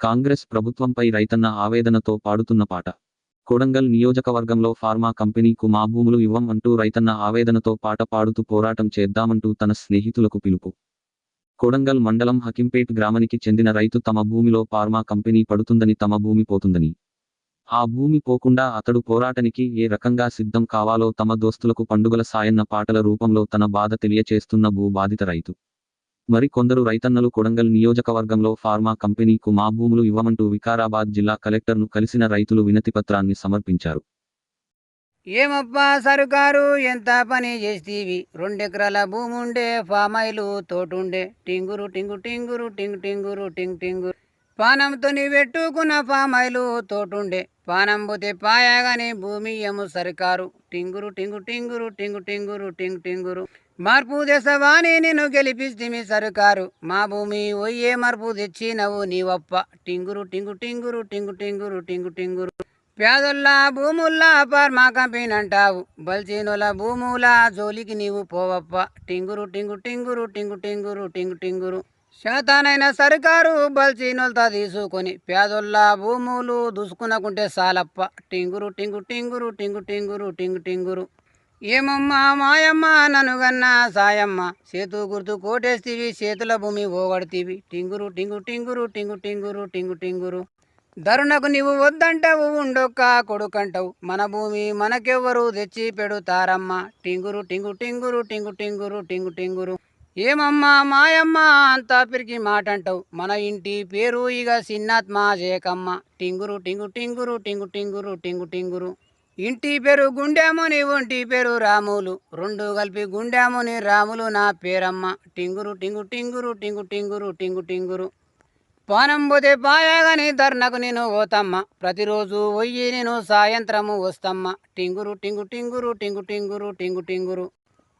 కాంగ్రెస్ ప్రభుత్వంపై రైతన్న ఆవేదనతో పాడుతున్న పాట. కొడంగల్ నియోజకవర్గంలో ఫార్మా కంపెనీకు మా భూములు ఇవ్వం అంటూ రైతన్న ఆవేదనతో పాట పాడుతూ పోరాటం చేద్దామంటూ తన స్నేహితులకు పిలుపు. కొడంగల్ మండలం హకింపేట్ గ్రామానికి చెందిన రైతు తమ భూమిలో ఫార్మా కంపెనీ పడుతుందని తమ భూమి పోతుందని. ఆ భూమి పోకుండా అతడు పోరాటానికి ఏ రకంగా సిద్ధం కావాలో తమ దోస్తులకు పండుగల సాయన్న పాటల రూపంలో తన బాధ తెలియచేస్తున్న భూ బాధిత రైతు. మరి కొందరు రైతన్నలు కొడంగల్ నియోజకవర్గంలో ఫార్మా కంపెనీకు మా భూములు ఇవ్వమంటూ వికారాబాద్ జిల్లా కలెక్టర్ను కలిసిన రైతులు వినతిపత్రాన్ని సమర్పించారు. ఏమప్పా సరుకారు? ఎంత పని చేస్తీవి? రెండెకరాల భూముండే ఫామైలు తోటుండే. టింగురు టింగు టింగురు టింగు టింగురు టింగ్ టింగురు. పానంతో పెట్టుకున్న ఫామాయిలు తోటుండే. పానం పోతే పాయాగానే భూమి ఏమో సరికారు. టింగురు టింగు టింగురు టింగు టింగురు టింగు టింగురు. మార్పు దేశవాణి నేను గెలిపిస్తే సరుకారు. మా భూమి ఒయ్యే మార్పు తెచ్చినవు నీవప్ప. టింగురు టింగు టింగురు టింగు టింగురు టింగు టింగురు. పేదొల్లా భూముల్లా ఫార్మా కంపెనీ అంటావు బల్చీనుల భూముల జోలికి నీవు పోవప్ప. టింగురు టింగు టింగురు టింగు టింగురు టింగు టింగురు. శాతానైన సర్కారు బల్చీనులతో తీసుకొని పేదొల్లా భూములు దూసుకునకుంటే సాలప్ప. టింగురు టింగు టింగురు టింగు టింగురు టింగు టింగురు. ఏమమ్మా మాయమ్మ ననుగన్న సాయమ్మ. చేతు గుర్తు కోటేస్తీవి చేతుల భూమి ఓగడతీవి టింగురు టింగు టింగురు టింగు టింగురు టింగు టింగురు. ధరుణకు నీవు వద్దంటావు ఉండొక్క కొడుకంటావు. మన భూమి మనకెవ్వరు తెచ్చి పెడుతారమ్మ టింగురు టింగు టింగురు టింగు టింగురు టింగు టింగురు. ఏమమ్మా మాయమ్మ అంతా పిరికి మాట అంటావు మన ఇంటి పేరు ఇక సిన్నాత్మ జేకమ్మ టింగురు టింగు టింగురు టింగు టింగురు టింగు టింగురు. ఇంటి పేరు గుండెముని ఒంటి పేరు రాములు. రెండు కలిపి గుండెముని రాములు నా పేరమ్మ. టింగురు టింగు టింగురు టింగు టింగురు టింగు టింగురు. పానం పోతే పాయాగాని ధర్నకు నేను పోతమ్మ. ప్రతిరోజు పోయి నేను సాయంత్రము వస్తమ్మ. టింగురు టింగు టింగురు టింగు టింగురు టింగు టింగురు.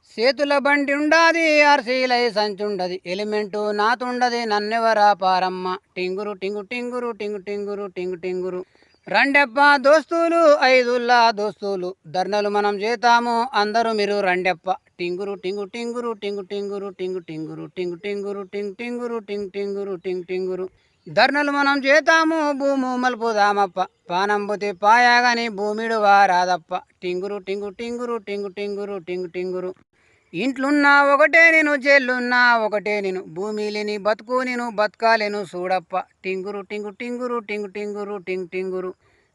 చేతుల బండి ఉండాది ఆర్సీలై సంచుండది. ఎలిమెంటు నాతుండది నన్నెవరా పారమ్మ. టింగురు టింగు టింగురు టింగు టింగురు టింగు టింగురు. రండెప్ప దోస్తులు ఐదుల్లా దోస్తులు. ధర్నలు మనం చేతాము అందరూ మీరు రండెప్ప టింగురు టింగు టింగురు టింగు టింగురు టింగు టింగురు టింగు టింగురు టింగు టింగురు టింగు టింగురు టింగు టింగురు. ధర్నలు మనం చేతాము భూము మలుపుదామప్ప. పానం పోతే పాయాగాని భూమిడు వారాదప్ప టింగురు టింగు టింగురు టింగు టింగురు టింగు టింగురు. ఇంట్లున్నా ఒకటే నేను జైలున్నా ఒకటే నేను భూమి లేని బతుకు నేను బతకాలేను చూడప్ప టింగురు టింగు టింగురు టింగు టింగురు టింగు టింగురు.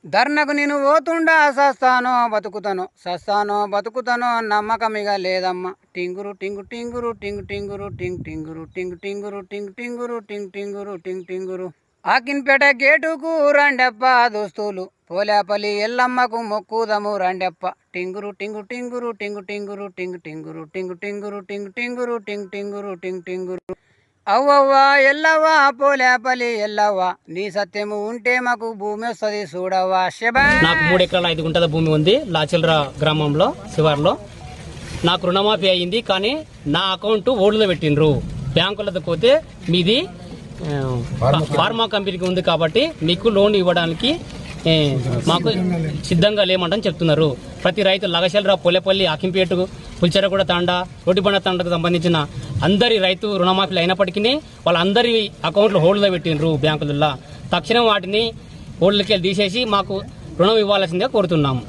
ధర్నకు నేను పోతుండా సస్తానో బతుకుతానో సస్తానో బతుకుతానో నమ్మకమిగా లేదమ్మా టింగురు టింగు టింగురు టింగు టింగురు టింగ్ టింగురు టింగ్ టింగురు టింగ్ టింగురు టింగ్ టింగురు టింగ్ టింగురు ఆకిన్పేట గేటుకు రండెప్ప దోస్తులు పోలేపల్లి ఎల్లమ్మకు మొక్కుదము రండెప్ప టింగురు టింగు టింగురు టింగు టింగురు టింగు టింగురు టింగు టింగురు టింగు టింగురు టింగ్ టింగురు టింగ్ టింగురు అవ్వవ్వా ఎల్లవ్వా పోలేపల్లి ఎల్లవ్వా. నీ సత్యము ఉంటే మాకు భూమి వస్తుంది చూడవ్వా శివ. నాకు మూడు ఎకరాల ఐదు గుంటల భూమి ఉంది లాచిల్రా గ్రామంలో శివార్లో. నాకు రుణమాఫీ అయింది కానీ నా అకౌంట్ ఓల్డ్లో పెట్టిండ్రు. బ్యాంకులతో పోతే మీది ఫార్మా కంపెనీకి ఉంది కాబట్టి మీకు లోన్ ఇవ్వడానికి మాకు సిద్ధంగా లేమంటని చెప్తున్నారు. ప్రతి రైతు లగశలరా పొలేపల్లి అకింపేటు పుల్చెరగూడ తాండా రోడ్డుబండ తాండకు సంబంధించిన అందరి రైతు రుణమాఫీలు అయినప్పటికీ వాళ్ళందరి అకౌంట్లు హోల్డ్లో పెట్టిండ్రు బ్యాంకులలో తక్షణం వాటిని హోల్డ్లకి తీసేసి మాకు రుణం ఇవ్వాల్సిందిగా కోరుతున్నాము.